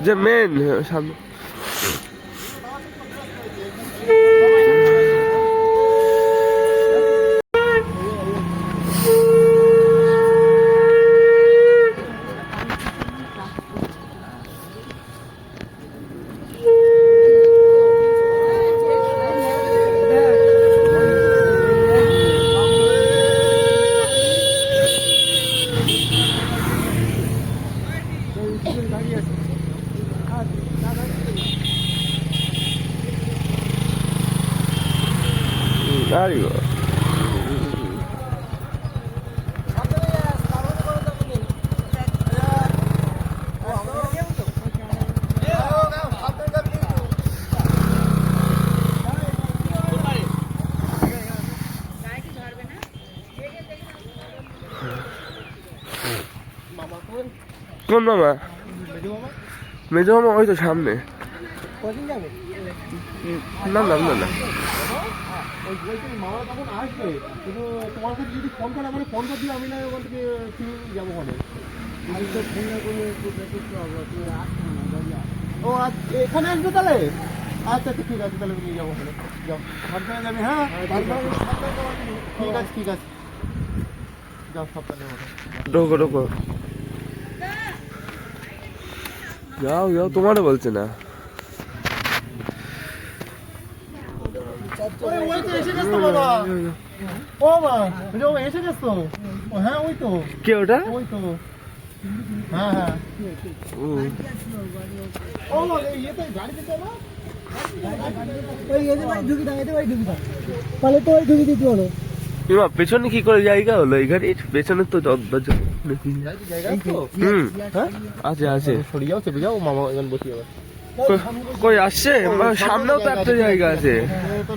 যে মেন সামনে কোন মামা? মেজো মামা, ওই তো সামনে। না না না না। ও এখানে আসবে তাহলে আচ্ছা আচ্ছা ঠিক আছে তাহলে নিয়ে যাব যাও সাবধানে যাবে হ্যাঁ ঠিক আছে ঠিক আছে যাও সাবধানে ঢোকো ঢোকো। যাও যাও তোমারও বলছে না। হ্যাঁ কে ওটা? ওই তো। হ্যাঁ হ্যাঁ। ঢুকি এদের বাড়ি ঢুকি দাও। তাহলে তো ওই ঢুকি দিতে হলো এমা পেছনে কি করে জায়গা হলো? এই গাড়ির পেছনে তো দরজা হুম। হ্যাঁ? আছে আছে। সরে যাও চেপে যাও মামা বসে যাবে কই- আসছে? সামনেও তো একটা জায়গা আছে।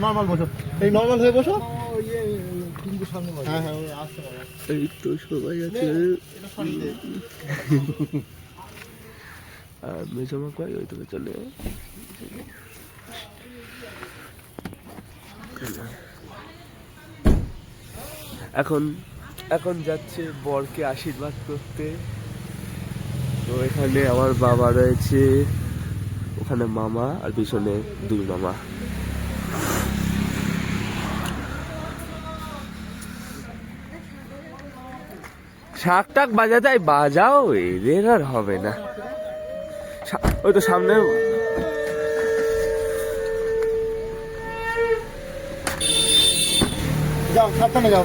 নর্মাল বসো এই নর্মাল হয়ে বসো তো সবাই আছে। আর ওই চলে। এখন এখন যাচ্ছে বরকে আশীর্বাদ করতে। তো এখানে আমার বাবা রয়েছে, ওখানে মামা আর পিছনে দুই মামা। শাক টাক বাজাতে আই বাজাও, এদের আর হবে না। ওই তো সামনে। যাও, সাবধানে যাও।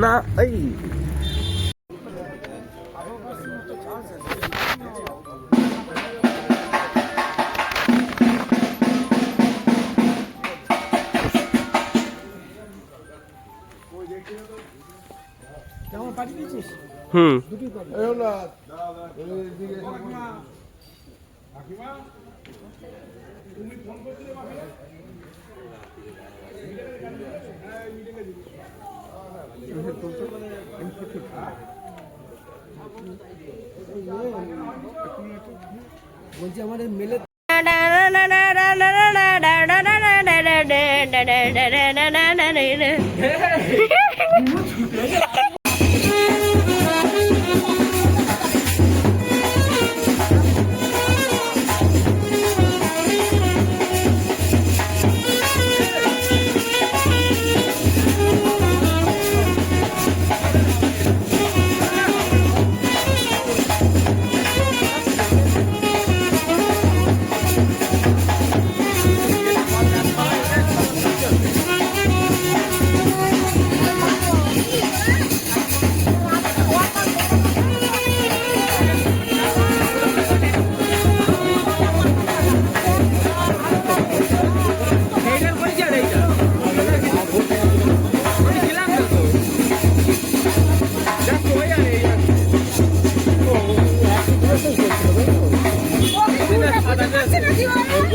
না এই। কেমন পাঠিয়ে দিয়েছিস হুম বলছি আমাদের মেলে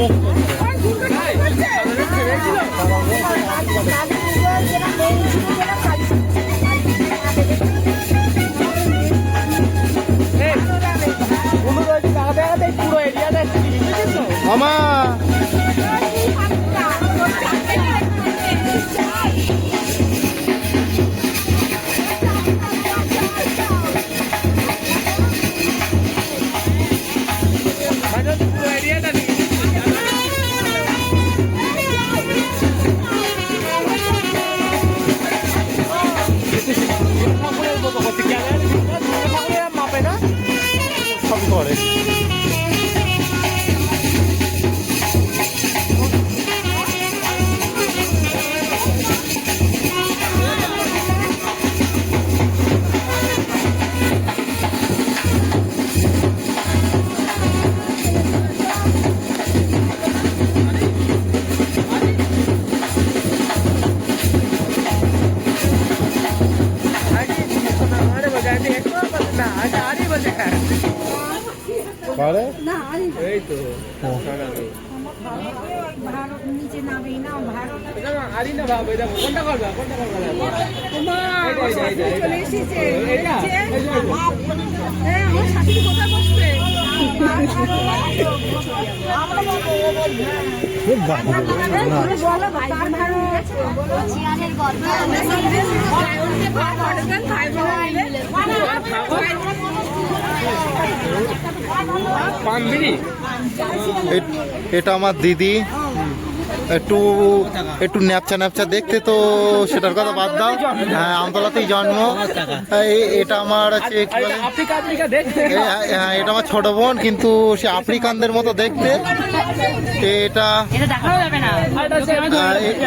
Oh, পারে? এই তো। না আমার এটা আমার দিদি। একটু একটু ন্যাপচা ন্যাপচা দেখতে তো সেটার কথা বাদ দাও। হ্যাঁ আমতলাতেই জন্ম। এ- এটা আমার আফ্রিকা দেখতে। এ- হ্যাঁ এটা আমার ছোট বোন কিন্তু সে আফ্রিকানদের মতো দেখতে। এটা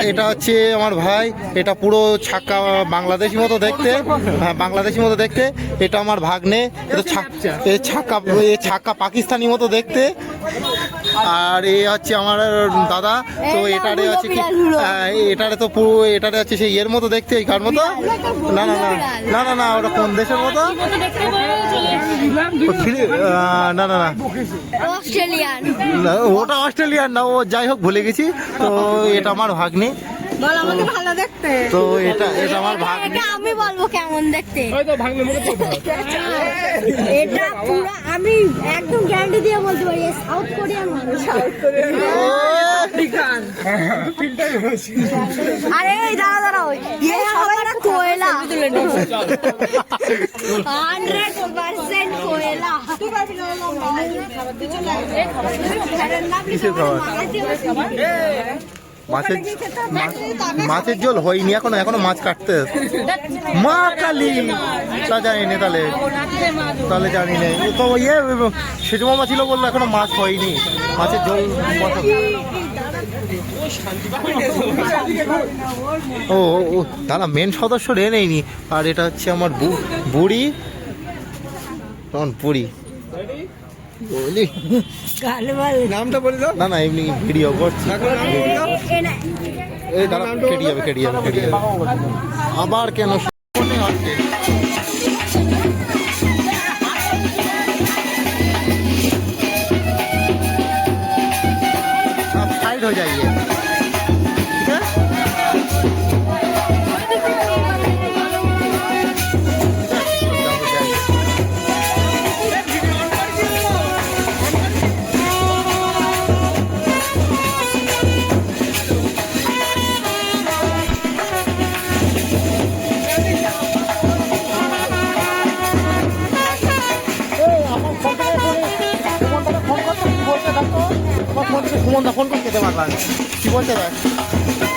এটা হচ্ছে আমার ভাই। এটা পুরো ছাক্কা বাংলাদেশি মতো দেখতে। হ্যাঁ বাংলাদেশি মতো দেখতে। এটা আমার ভাগ্নে। এটা ছাক- এ ছাক্কা এ ছাক্কা পাকিস্তানি মতো দেখতে। আর এ হচ্ছে আমার দাদা তো এটারে হচ্ছে কি এটারে তো পুরো এটারে হচ্ছে সেই ইয়ের মতো দেখতে এই কার মতো? না না না না না না ওটা কোন দেশের মতো? না না না। অস্ট্রেলিয়ান। ওটা অস্ট্রেলিয়ান না ও যাই হোক ভুলে গেছি। তো এটা আমার ভাগ্নে। বল আমাকে ভালো দেখতে। তো এটা এটা আমার ভাগ্নে এটা আমি বলব কেমন দেখতে। ওই তো মুখে তো এটা পুরো আমি একদম গ্যারান্টি দিয়ে বলতে পারি সাউথ কোরিয়ান মানুষ। আরে এই দাঁড়া দাঁড়াও। ইয়ে না কোয়েলা। কোয়েলা। খাবার? মাছের মাছের ঝোল হয়নি এখনও এখনও মাছ কাটতে। মা কালী! তা জানি না তাহলে। তাহলে জানি না। তো ইয়ে সেজু মামা ছিল বলল এখনও মাছ হয়নি। মাছের বসাবো। ও ও, দাদা মেন সদস্য রে নেইনি। আর এটা হচ্ছে আমার বুড়ি। তখন বুড়ি। বলি কালবাল নামটা বলে দাও না না এমনি ভিডিও করছি এই দাঁড়া কেটে যাবে কেটে যাবে কেটে যাবে আবার কেন ফোনে আটকে সাইড হয়ে যাইয়ে সুমন দা ফোন করতে দে পারলাম কি দেখ? দেখতে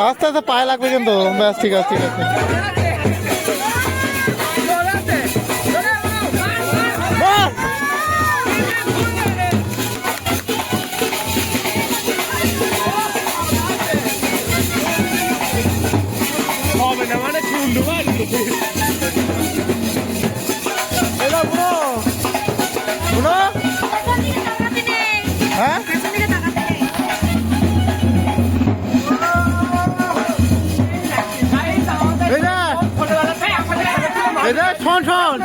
আস্তে আস্তে পায়ে লাগবে কিন্তু। ব্যাস ঠিক আছে ঠিক আছে। শোন শোন